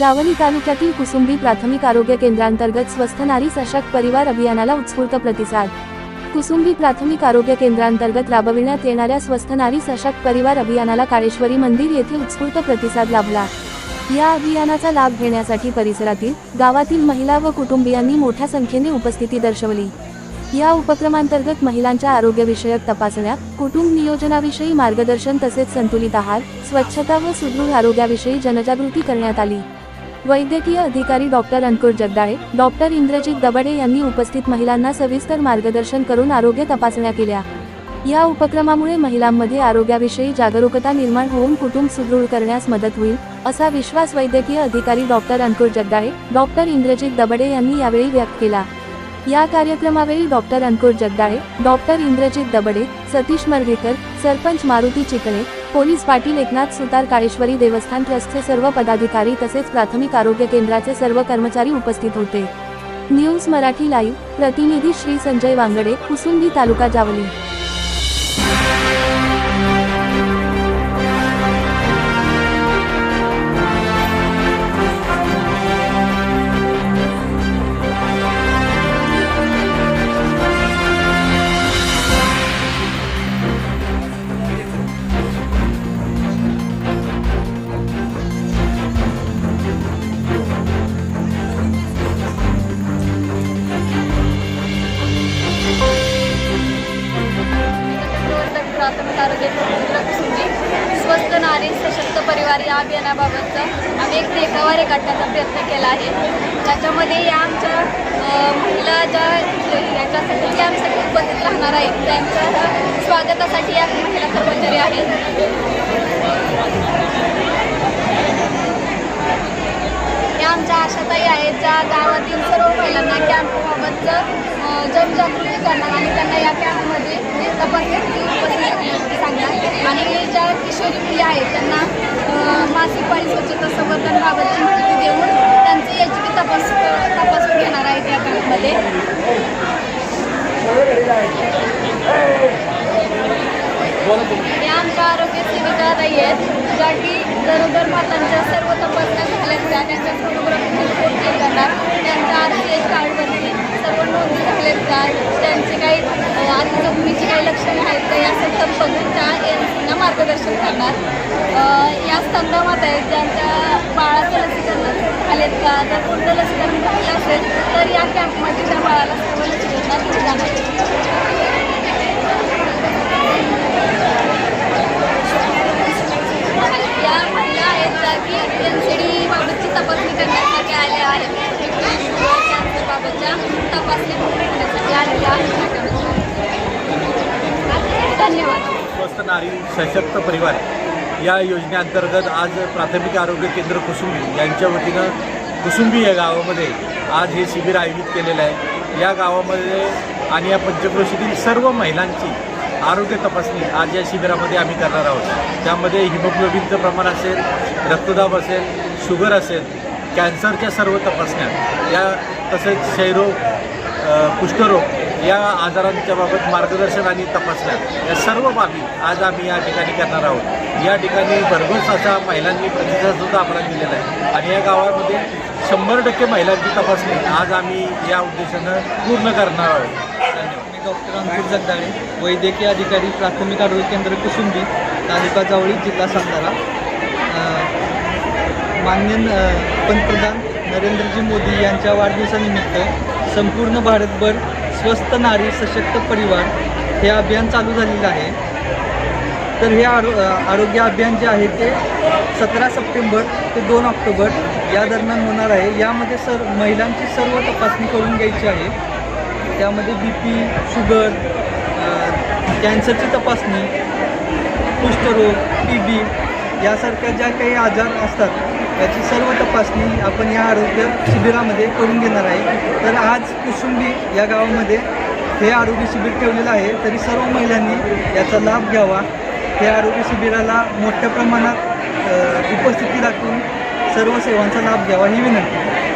जावली तालुक्यातील कुसुंबी प्राथमिक आरोग्य केंद्रांतर्गत स्वस्थ नारी सशक्त परिवार अभियानाला उत्स्फूर्त प्रतिसाद. कुसुंबी प्राथमिक आरोग्य केंद्रांतर्गत राबविण्यात येणाऱ्या स्वस्थ नारी सशक्त परिवार अभियानाला काळेश्वरी मंदिर येथे उत्स्फूर्त प्रतिसाद लाभला. या अभियानाचा लाभ घेण्यासाठी परिसरातील गावातील महिला व कुटुंबियांनी मोठ्या संख्येने उपस्थिती दर्शवली. या उपक्रमांतर्गत महिलांच्या आरोग्यविषयक तपासण्या कुटुंब नियोजनाविषयी मार्गदर्शन तसेच संतुलित आहार स्वच्छता व सुदृढ आरोग्याविषयी जनजागृती करण्यात आली. वैद्यकीय अधिकारी डॉक्टर अंकुर जगदाळे डॉक्टर इंद्रजित दबडे यांनी उपस्थित महिलांना सविस्तर मार्गदर्शन करून आरोग्य तपासण्या केल्या. या उपक्रमामुळे महिलांमध्ये आरोग्याविषयी जागरूकता निर्माण होऊन कुटुंब सुदृढ करण्यास मदत होईल असा विश्वास वैद्यकीय अधिकारी डॉक्टर अंकुर जगदाळे डॉक्टर इंद्रजित दबडे यांनी यावेळी व्यक्त केला. या कार्यक्रमावेळी doctor Ankur Jagdale doctor Indrajit Dabade Satish Marvekar sarpanch Maruti Chikane police Patil Eknath Sutar Kaleshwari देवस्थान ट्रस्टचे सर्व पदाधिकारी तसेच प्राथमिक आरोग्य केंद्राचे सर्व कर्मचारी उपस्थित होते. न्यूज मराठी लाईव्ह प्रतिनिधी श्री संजय वांगडे कुसुंबी तालुका जावली. सशक्त अभियानाबाबतचं या अभियानाबाबतचा आम्ही एक देखावारे काढण्याचा प्रयत्न केला आहे. त्याच्यामध्ये या आमच्या महिला ज्या याच्यासाठी ज्या आमच्यासाठी उपस्थित राहणार आहेत त्यांच्या स्वागतासाठी या महिला कर्मचारी आहेत. या आमच्या आशाताई आहेत ज्या गावातील सर्व महिलांना कॅम्पबाबतचं जनजागृती करणार आणि त्यांना या कॅम्पमध्ये तपासण्यासाठी सांगणार आणि ज्या किशोरी मुली आहेत त्यांना मासिक पाळी स्वच्छता संवर्धनबाबतची माहिती देऊन त्यांची याची मी तपास तपासून घेणार आहे त्या काळामध्ये. या आमच्या आरोग्य सेविका ताई आहेत. ज्या की गरोदर मातांच्या सर्व तपासण्या झाल्या त्या त्यांच्या सोनोग्राफीची रिपोर्ट करणार त्यांच्या आर सी एच कार्डवरती सर्व नोंदी झाल्या का त्यांचे काही अ, आधी जखमीची काही लक्षणे आहेत का या सगळं बघून त्या एनसीना लसीकरण करणार या स्तंभमात आहेत ज्यांच्या बाळाचं लसीकरण आलेत का जर कोणतं लसीकरण झालं असेल तर या कॅम्पमध्ये त्या बाळाला सर्व लसीकरणात दिली जाणार या आहेत एन सी डी बाबतची तपासणी करण्यासाठी आले तपासणी आहेत. धन्यवाद. स्वस्थ नारी सशक्त परिवार या योजनेअंतर्गत आज प्राथमिक आरोग्य केंद्र कुसुंबी यांच्या वतीनं कुसुंबी या गावामध्ये आज हे शिबिर आयोजित केलेलं आहे. या गावामध्ये आणि या पंचक्रोशीतील सर्व महिलांची आरोग्य तपासणी आज या शिबिरामध्ये आम्ही करणार आहोत. त्यामध्ये हिमोग्लोबिनचं प्रमाण असेल रक्तदाब असेल शुगर असेल कॅन्सरच्या सर्व तपासण्या या तसेच क्षयरोग कुष्ठरोग या आजारांच्या बाबत मार्गदर्शन आणि तपासण्या या सर्व बाबी आज आम्ही या ठिकाणी करणार आहोत. या ठिकाणी भरघोस असा महिलांनी प्रतिसादसुद्धा आम्हाला दिलेला आहे. आणि या गावामध्ये शंभर टक्के महिलांची तपासणी आज आम्ही या उद्देशानं पूर्ण करणार आहोत. मी डॉक्टर अंकुर जगदाळे वैद्यकीय अधिकारी प्राथमिक आरोग्य केंद्र कुसुंबी तालुका जावळी जिल्हा सातारा मान्य माननीय पंतप्रधान नरेंद्रजी मोदी यांच्या वाढदिवसानिमित्त संपूर्ण भारतभर स्वस्थ नारी सशक्त परिवार हे अभियान चालू झालेलं आहे. तर हे आरो आरोग्य अभियान जे आहे ते सतरा सप्टेंबर ते दोन ऑक्टोबर या दरम्यान होणार आहे. यामध्ये सर महिलांची सर्व तपासणी करून घ्यायची आहे. त्यामध्ये बी पी शुगर कॅन्सरची तपासणी कुष्ठरोग टी बी यासारख्या ज्या काही आजार असतात याची सर्व तपासणी आपण या आरोग्य शिबिरामध्ये करून घेणार आहे. तर आज कुसुंबी या गावामध्ये हे आरोग्य शिबिर ठेवलेलं आहे. तरी सर्व महिलांनी याचा लाभ घ्यावा. हे आरोग्य शिबिराला मोठ्या प्रमाणात उपस्थिती दाखवून सर्व सेवांचा लाभ घ्यावा ही विनंती.